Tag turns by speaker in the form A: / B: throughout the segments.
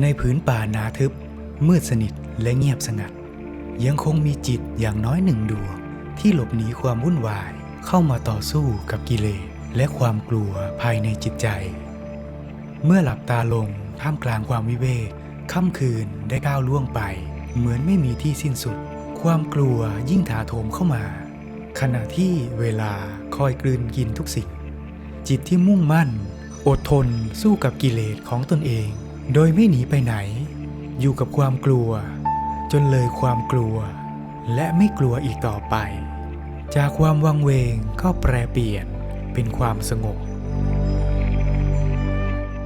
A: ในผืนป่านาทึบ มืดสนิทและเงียบสงัด ยังคงมีจิตอย่างน้อยหนึ่งดวงที่หลบหนีความวุ่นวาย เข้ามาต่อสู้กับกิเลสและความกลัวภายในจิตใจ เมื่อหลับตาลงท่ามกลางความวิเวกค่ำคืนได้ก้าวล่วงไป เหมือนไม่มีที่สิ้นสุด ความกลัวยิ่งถาโถมเข้ามา ขณะที่เวลาคอยกลืนกินทุกสิ่ง จิตที่มุ่งมั่น อดทนสู้กับกิเลสของตนเอง โดยไม่หนีไปไหน อยู่กับความกลัว จนเลยความกลัว และไม่กลัวอีกต่อไป จากความวังเวงก็แปรเปลี่ยนเป็นความสงบ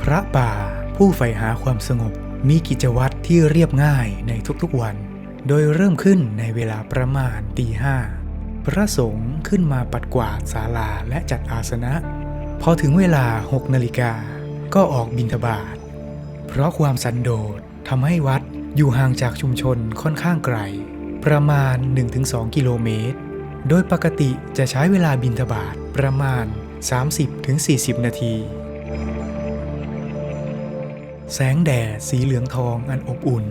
A: พระป่าผู้ใฝ่หาความสงบมีกิจวัตรที่เรียบง่ายในทุกๆวัน โดยเริ่มขึ้นในเวลาประมาณตีห้าพระสงฆ์ขึ้นมาปัดกวาดศาลาและจัดอาสนะ พอถึงเวลา 6 นาฬิกาก็ออกบิณฑบาต เพราะความสันโดษทำให้วัดอยู่ห่างจากชุมชนค่อนข้างไกล ประมาณ 1-2 กิโลเมตร โดยปกติจะใช้เวลาบิณฑบาตประมาณ 30-40 นาที แสงแดดสีเหลืองทองอันอบอุ่น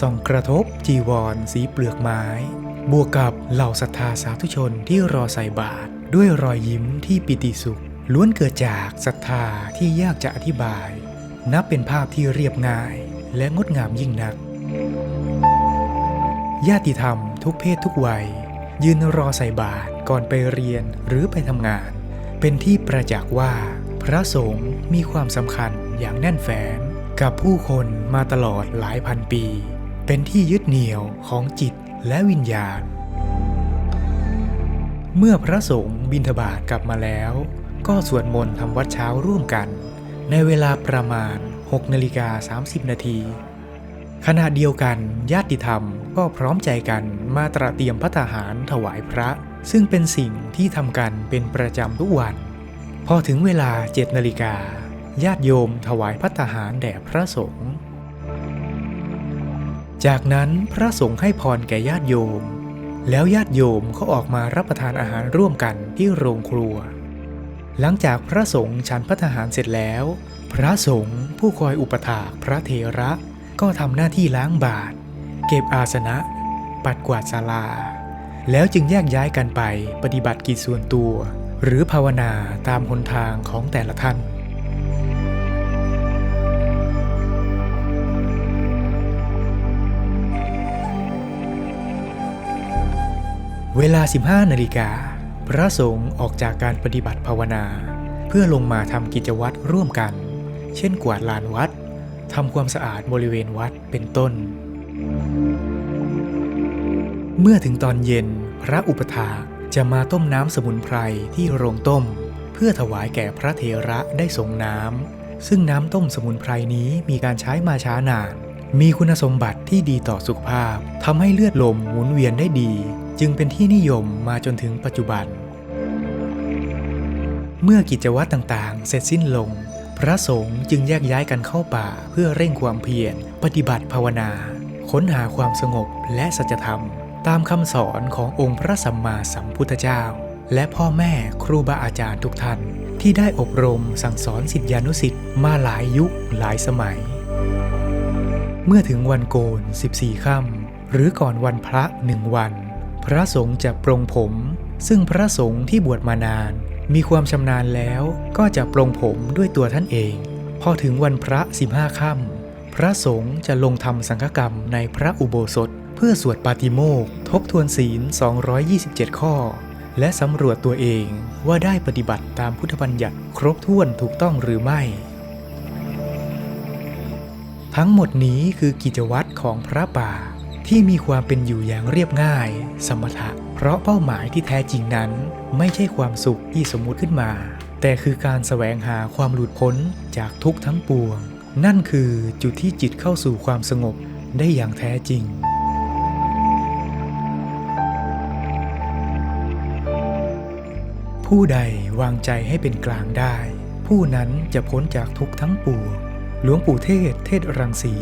A: ส่องกระทบจีวรสีเปลือกไม้ บวกกับเหล่าศรัทธาสาธุชนที่รอใส่บาตรด้วยรอยยิ้มที่ปิติสุขล้วนเกิดจากศรัทธาที่ยากจะอธิบาย นับเป็นภาพที่เรียบง่ายและงดงามยิ่งนัก ญาติธรรมทุกเพศทุกวัย ยืนรอใส่บาตรก่อนไปเรียนหรือไปทำงาน เป็นที่ประจักษ์ว่า พระสงฆ์มีความสำคัญอย่างแน่นแฟ้นกับผู้คนมาตลอดหลายพันปี เป็นที่ยึดเหนี่ยวของจิตและวิญญาณ เมื่อพระสงฆ์บิณฑบาตกลับมาแล้ว ก็สวดมนต์ทำวัดเช้าร่วมกัน ในเวลาประมาณ6นาฬิกา30 นาที ขณะเดียวกันญาติธรรมก็พร้อมใจกันมาตระเตรียมพัฒหารถวายพระ ซึ่งเป็นสิ่งที่ทำกันเป็นประจำทุกวัน พอถึงเวลา7นาฬิกาญาติโยมถวายพัฒหารแด่พระสงฆ์จากนั้นพระสงฆ์ให้พรแก่ญาติโยม แล้วญาติโยมก็ออกมารับประทานอาหารร่วมกันที่โรงครัว หลังจากพระสงฆ์ฉันพัฒหารเสร็จแล้ว พระสงฆ์ผู้คอยอุปถากพระเถระก็ทำหน้าที่ล้างบาตรเก็บอาสนะ ปัดกวาดศาลา แล้วจึงแยกย้ายกันไปปฏิบัติกิจส่วนตัว หรือภาวนาตามหนทางของแต่ละท่านเวลา 15 นาฬิกา พระสงฆ์ออกจากการปฏิบัติภาวนา เพื่อลงมาทำกิจวัตรร่วมกัน เช่นกวาดลานวัดทำความสะอาดบริเวณวัดเป็นต้น เมื่อถึงตอนเย็นพระอุปถาจะมาต้มน้ำสมุนไพรที่โรงต้ม เพื่อถวายแก่พระเถระได้ส่งน้ำซึ่งน้ำต้มสมุนไพรนี้มีการใช้มาช้านาน มีคุณสมบัติที่ดีต่อสุขภาพทำให้เลือดลมหมุนเวียนได้ดี จึงเป็นที่นิยมมาจนถึงปัจจุบัน เมื่อกิจวัตรต่างๆ เสร็จสิ้นลง พระสงฆ์จึงแยกย้ายกันเข้าป่าเพื่อเร่งความเพียรปฏิบัติภาวนา ค้นหาความสงบและสัจธรรม ตามคำสอนขององค์พระสัมมาสัมพุทธเจ้า และพ่อแม่ครูบาอาจารย์ทุกท่าน ที่ได้อบรมสั่งสอนสิทธิานุสิทธิ์มาหลายยุคหลายสมัย เมื่อถึงวันโกน 14 ค่ำหรือก่อนวันพระหนึ่งวัน พระสงฆ์จะปรงผม ซึ่งพระสงฆ์ที่บวชมานาน มีความชำนาญแล้วก็จะปรงผมด้วยตัวท่านเอง พอถึงวันพระ 15ค่ำพระสงฆ์จะลงทำสังฆกรรมในพระอุโบสถ เพื่อสวดปาติโมกทบทวนศีล 227 ข้อ และสำรวจตัวเองว่าได้ปฏิบัติตามพุทธบัญญัติครบถ้วนถูกต้องหรือไม่ทั้งหมดนี้คือกิจวัตรของพระป่า ที่มีความเป็นอยู่อย่างเรียบง่าย สมถะ เพราะเป้าหมายที่แท้จริงนั้น ไม่ใช่ความสุขที่สมมุติขึ้นมา แต่คือการแสวงหาความหลุดพ้นจากทุกทั้งปวง นั่นคือจุดที่จิตเข้าสู่ความสงบได้อย่างแท้จริงผู้ใดวางใจให้เป็นกลางได้ ผู้นั้นจะพ้นจากทุกทั้งปวงหลวงปู่เทศเทศรังสี